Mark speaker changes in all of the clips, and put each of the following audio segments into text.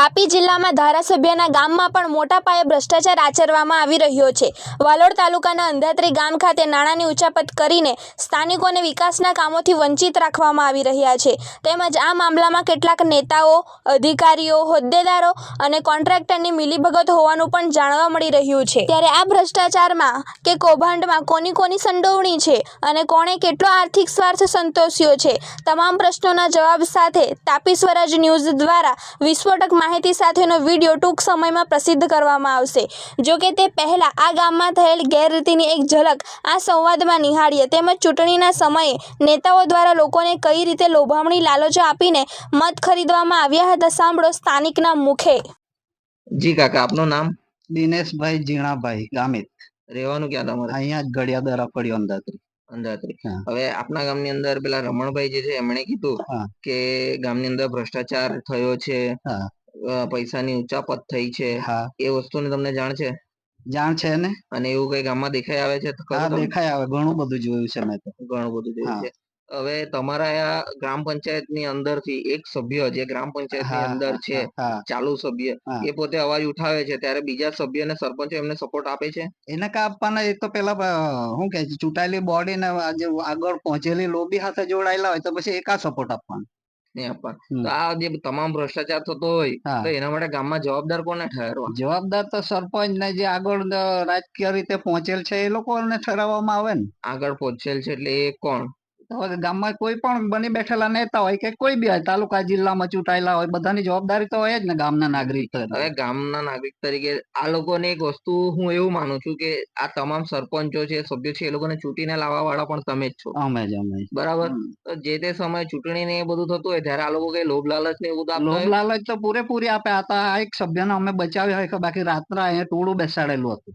Speaker 1: તાપી જિલ્લામાં ધારાસભ્યના ગામમાં પણ મોટા પાયે ભ્રષ્ટાચાર આચરવામાં આવી રહ્યો છે. વાલોડ તાલુકાના અંધાત્રી ગામ ખાતે નાણાંની ઉચાપત કરીને સ્થાનિકોને વિકાસના કામોથી વંચિત રાખવામાં આવી રહ્યા છે. તેમજ આ મામલામાં કેટલાક નેતાઓ, અધિકારીઓ, હોદ્દેદારો અને કોન્ટ્રાક્ટરની મિલીભગત હોવાનું પણ જાણવા મળી રહ્યું છે. ત્યારે આ ભ્રષ્ટાચારમાં કે કૌભાંડમાં કોની કોની સંડોવણી છે અને કોણે કેટલો આર્થિક સ્વાર્થ સંતોષ્યો છે? તમામ પ્રશ્નોના જવાબ સાથે તાપી સ્વરાજ ન્યૂઝ દ્વારા વિસ્ફોટક માહિતી સાથેનો વીડિયો ટૂંક સમયમાં પ્રસિદ્ધ કરવામાં આવશે. જોકે તે પહેલાં આ ગામમાં થયેલ ગેરરીતિની એક ઝલક આ સંવાદમાં નિહાળીએ તેમજ ચૂંટણીના સમયે નેતાઓ દ્વારા લોકોને કઈ રીતે લોભામણી લાલચો આપીને મત ખરીદવામાં આવ્યા હતા સાંભળો સ્થાનિકના મુખે.
Speaker 2: જી કાકા આપનું નામ?
Speaker 3: દિનેશભાઈ ઝીણાભાઈ ગામિત.
Speaker 2: રહેવાનું ક્યાં તમારે?
Speaker 3: અહીંયા જ ગળિયાદરા પડ્યો અંદાજરી અંધાત્રી.
Speaker 2: હવે આપના ગામની અંદર પેલા રમણભાઈ જે છે એમણે કીધું કે ગામની અંદર ભ્રષ્ટાચાર થયો છે. પૈસાની ઉચાપત થઈ છે
Speaker 3: હા.
Speaker 2: એ વસ્તુની તમને જાણ છે?
Speaker 3: જાણ છે ને?
Speaker 2: અને એવું કઈ ગામમાં દેખાઈ આવે છે?
Speaker 3: હા
Speaker 2: તમને?
Speaker 3: આવે. ઘણું બધું જોયું છે મેં તો.
Speaker 2: ઘણું બધું જોયું છે. હવે તમારા આ ગ્રામ પંચાયતની અંદરથી એક સભ્ય જે ગ્રામ પંચાયતની અંદર છે ચાલુ સભ્ય એ પોતે અવાજ ઉઠાવે છે. ત્યારે બીજા સભ્ય ને સરપંચો એમને સપોર્ટ આપે છે?
Speaker 3: એને કા આપવાના એ તો પેલા શું કે ચૂંટાયેલી બોડી ને આગળ પહોંચેલી લોબી સાથે જોડાયેલા હોય તો પછી એકા સપોર્ટ આપવાનો.
Speaker 2: નહીં આપવા તો આ જે તમામ ભ્રષ્ટાચાર થતો હોય તો એના માટે ગામમાં જવાબદાર કોને ઠહેરવા
Speaker 3: જવાબદાર તો સરપંચ ને જે આગળ રાજકીય રીતે પહોંચેલ છે એ લોકોને ઠરાવવામાં આવે ને.
Speaker 2: આગળ પહોંચેલ છે એટલે એ કોણ?
Speaker 3: હવે ગામમાં કોઈ પણ બની બેઠેલા નેતા હોય કે કોઈ બી હોય તાલુકા જિલ્લામાં ચૂંટાયેલા હોય બધાની જવાબદારી તો હોય જ ને ગામના નાગરિક.
Speaker 2: હવે ગામના નાગરિક તરીકે આ લોકોને એક વસ્તુ હું એવું માનું છું કે આ તમામ સરપંચો છે સભ્યો છે એ લોકોને ચૂંટીને લાવવા વાળા પણ તમે જ છો.
Speaker 3: અમે જ અમે
Speaker 2: બરાબર? જે તે સમયે ચૂંટણી ને એ બધું થતું હોય ત્યારે આ લોકો કઈ લોભ લાલચ ને એવું
Speaker 3: લોભ લાલચ તો પૂરેપૂરી આપે. આ એક સભ્યને અમે બચાવ્યા હોય કે બાકી રાત્રે અહીંયા ટોળું બેસાડેલું હતું.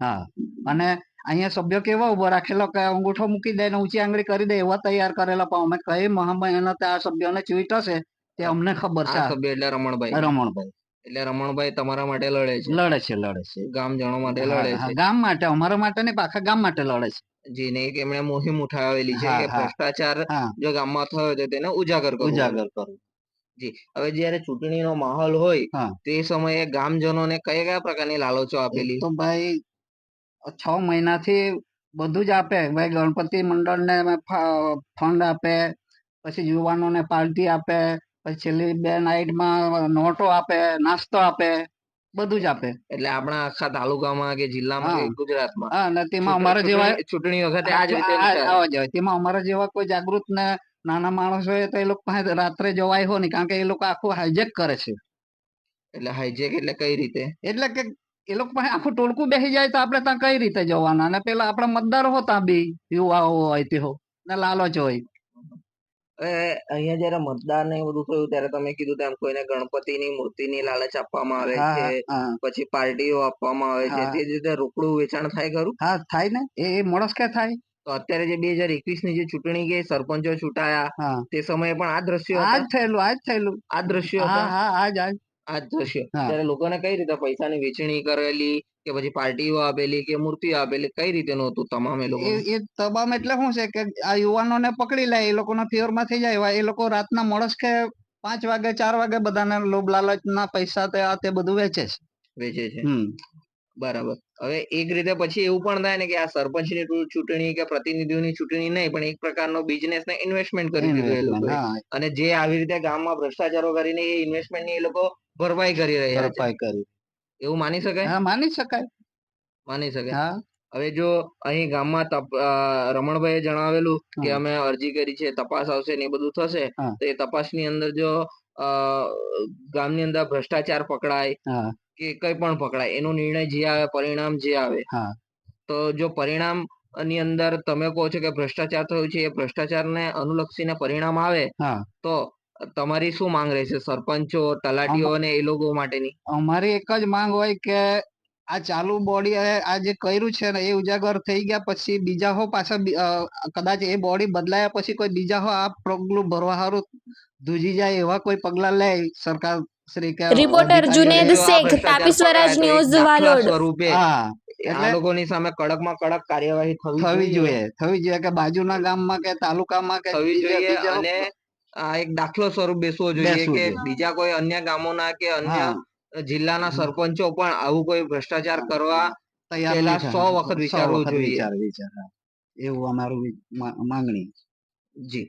Speaker 2: હા.
Speaker 3: અને અહીંયા સભ્ય કેવા ઊભો રાખેલો કે અંગૂઠો મૂકી દે ને ઊંચી આંગળી કરી દે એવા તૈયાર કરેલા પણ અમે કઈ મહામહેનતે આ સભ્યોને ચૂંટ હશે તે અમને ખબર છે
Speaker 2: સભ્ય એટલે રમણભાઈ.
Speaker 3: રમણભાઈ.
Speaker 2: એટલે રમણભાઈ તમારા માટે લડે છે.
Speaker 3: લડે છે લડે છે.
Speaker 2: ગામજનો માટે લડે છે.
Speaker 3: ગામ માટે અમારા માટે નહીં પાખા ગામ માટે લડે છે.
Speaker 2: જેને એક એમણે મોહિમ ઉઠાવેલી છે કે ભ્રષ્ટાચાર જો ગામમાં થયો તો તેને ઉજાગર કરવો
Speaker 3: ઉજાગર કરવું.
Speaker 2: જી હવે જયારે ચૂંટણીનો માહોલ હોય તે સમયે ગામજનોને કયા કયા પ્રકારની લાલચો આપેલી?
Speaker 3: તો ભાઈ છ મહિનાથી બધું જ આપે. ભાઈ ગણપતિ મંડળને ફંડ આપે પછી યુવાનોને પાર્ટી આપે પછી છેલ્લી બે નાઇટમાં નોટો આપે નાસ્તો આપે બધું જ આપે.
Speaker 2: એટલે આપણા આખા તાલુકામાં કે જિલ્લામાં ગુજરાતમાં
Speaker 3: હા અને તેમાં અમારા જેવા
Speaker 2: ચૂંટણી- વખતે આ જ રીતે
Speaker 3: તેમાં અમારા જેવા કોઈ જાગૃત ને નાના માણસ હોય તો એ લોકો પાસે રાત્રે જવાય હોય નહીં. કારણ કે એ લોકો આખું હાઈજેક કરે છે.
Speaker 2: એટલે હાઈજેક એટલે કઈ રીતે?
Speaker 3: એટલે કે એ લોકો પાસે આખું ટોળકું બેસી જાય તો આપણે ત્યાં કઈ રીતે જવાના? અને પેલા આપણા મતદારો હો ત્યાં બી યુવાઓ હોય તે હો ને લાલચ હોય.
Speaker 2: અહીંયા જયારે મતદાન ને બધું થયું ત્યારે તમે કીધું તેમ કોઈને ગણપતિની મૂર્તિની લાલચ આપવામાં આવે છે પછી પાર્ટીઓ આપવામાં આવે છે. તે જ રીતે રોકડું વેચાણ થાય ખરું?
Speaker 3: હા થાય ને. એ મોણસ કે થાય.
Speaker 2: તો અત્યારે જે બે હજાર એકવીસની જે ચૂંટણી ગઈ સરપંચો ચૂંટાયા તે સમયે પણ આ દ્રશ્યો
Speaker 3: આ જ થયેલું આ જ થયેલું.
Speaker 2: આ દ્રશ્યો
Speaker 3: હા
Speaker 2: હતા?
Speaker 3: હા આજ આજ.
Speaker 2: આ જ દ્રશ્ય. ત્યારે લોકોને કઈ રીતે પૈસાની વેચણી કરેલી કે પછી પાર્ટીઓ આપેલી કે મૂર્તિઓ આપેલી કઈ રીતે હતું તમામ એ લોકો
Speaker 3: એ તમામ એટલે શું છે કે આ યુવાનોને પકડી લે એ લોકોના ફેવરમાં થઈ જાય એ લોકો રાતના મોણસ કે પાંચ વાગે ચાર વાગે બધાને લોભ લાલચના પૈસા તે આ તે બધું વેચે છે.
Speaker 2: વેચે છે. બરાબર. હવે એક રીતે પછી એવું પણ થાય ને કે આ સરપંચની ચૂંટણી કે પ્રતિનિધિઓની ચૂંટણી નહીં પણ એક પ્રકારનો બિઝનેસ ને ઇન્વેસ્ટમેન્ટ કરી દીધો એ અને જે આવી રીતે ગામમાં ભ્રષ્ટાચારો કરીને એ ઇન્વેસ્ટમેન્ટની એ લોકો ભરપાઈ કરી રહ્યા
Speaker 3: ભરપાઈ કરી.
Speaker 2: એવું માની શકાય?
Speaker 3: હા માની શકાય.
Speaker 2: માની શકાય.
Speaker 3: હા.
Speaker 2: હવે જો અહીં ગામમાં રમણભાઈએ જણાવેલું કે અમે અરજી કરી છે તપાસ આવશે ને એ બધું થશે તો એ તપાસની અંદર જો ગામની અંદર ભ્રષ્ટાચાર પકડાય કે કઈ પણ પકડાય એનો નિર્ણય જે આવે પરિણામ જે આવે.
Speaker 3: હા.
Speaker 2: તો જો પરિણામની અંદર તમે કહો છો કે ભ્રષ્ટાચાર થયું છે એ ભ્રષ્ટાચારને અનુલક્ષીને પરિણામ આવે તો તમારી શું માંગ રહેશે? સરપંચો તલાટીઓ અને એ લોકો માટેની?
Speaker 3: અમારી એક જ માંગ હોય કે આ ચાલુ બોડી આ જે કર્યું છે ને એ ઉજાગર થઈ ગયા પછી બીજા હો પાછા કદાચ એ બોડી બદલાયા પછી કોઈ બીજા હો આ પગલું ભરવા સારું ધૂજી જાય એવા કોઈ પગલા લે સરકાર
Speaker 1: રિપોર્ટર જુનેદ શેખ, તાપી સ્વરાજ ન્યૂઝ, વાલોડ.
Speaker 2: સ્વરૂપે આ લોકોની સામે કડકમાં કડક કાર્યવાહી થવી
Speaker 3: જોઈએ. થવી જોઈએ કે બાજુના ગામમાં કે તાલુકામાં કે
Speaker 2: થવી જોઈએ અને આ એક દાખલો સ્વરૂપ બેસવો જોઈએ કે બીજા કોઈ અન્ય ગામોના કે અન્ય જિલ્લાના સરપંચો પણ આવું કોઈ ભ્રષ્ટાચાર કરવા
Speaker 3: તૈયાર
Speaker 2: પહેલા સો વખત વિચારવું જોઈએ.
Speaker 3: એવું અમારું માંગણી.
Speaker 2: જી.